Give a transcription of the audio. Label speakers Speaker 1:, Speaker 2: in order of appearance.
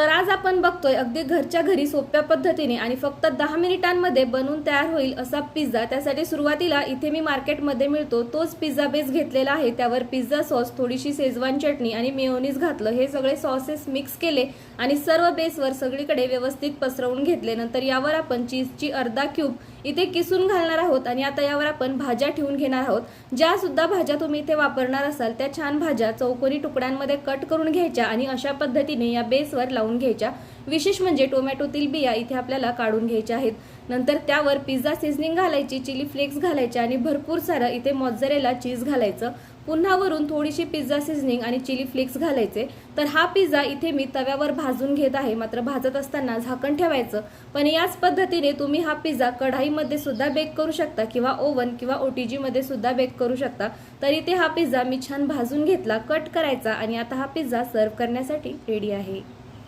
Speaker 1: तर आज आपण बघतोय अगदी घरच्या घरी सोप्या पद्धतीने आणि फक्त दहा मिनिटांमध्ये बनवून तयार होईल असा पिझ्झा. त्यासाठी सुरुवातीला इथे मी मार्केटमध्ये मिळतो तोच पिझ्झा बेस घेतलेला आहे. त्यावर पिझ्झा सॉस थोडीशी शेजवान चटणी आणि मेयोनीज घातलं. हे सगळे सॉसेस मिक्स केले आणि सर्व बेसवर सगळीकडे व्यवस्थित पसरवून घेतले. नंतर यावर आपण चीजची अर्धा क्यूब इथे किसून घालणार आहोत आणि आता यावर आपण भाज्या ठेवून घेणार आहोत. ज्या सुद्धा भाज्या तुम्ही इथे वापरणार असाल त्या छान भाज्या चौकोनी तुकड्यांमध्ये कट करून घ्यायच्या आणि अशा पद्धतीने या बेसवर लावून घ्यायच्या. विशेष म्हणजे टोमॅटोतील बिया इथे आपल्याला काढून घ्यायच्या आहेत. नंतर त्यावर पिझ्झा सिझनिंग घालायची चिली फ्लेक्स घालायच्या आणि भरपूर सारं इथे मॉझरेला चीज घालायचं. पुन्हा वरून थोडीशी पिझ्झा सिझनिंग आणि चिली फ्लेक्स घालायचे. तर हा पिझ्झा इथे मी तव्यावर भाजून घेत आहे मात्र भाजत असताना झाकण ठेवायचं. पण याच पद्धतीने तुम्ही हा पिझ्झा कढाई कढाईमध्ये सुद्धा बेक करू शकता किंवा ओव्हन किंवा ओ टी जीमध्ये सुद्धा बेक करू शकता. तरी ते हा पिझ्झा मी छान भाजून घेतला कट करायचा आणि आता हा पिझ्झा सर्व करण्यासाठी रेडी आहे.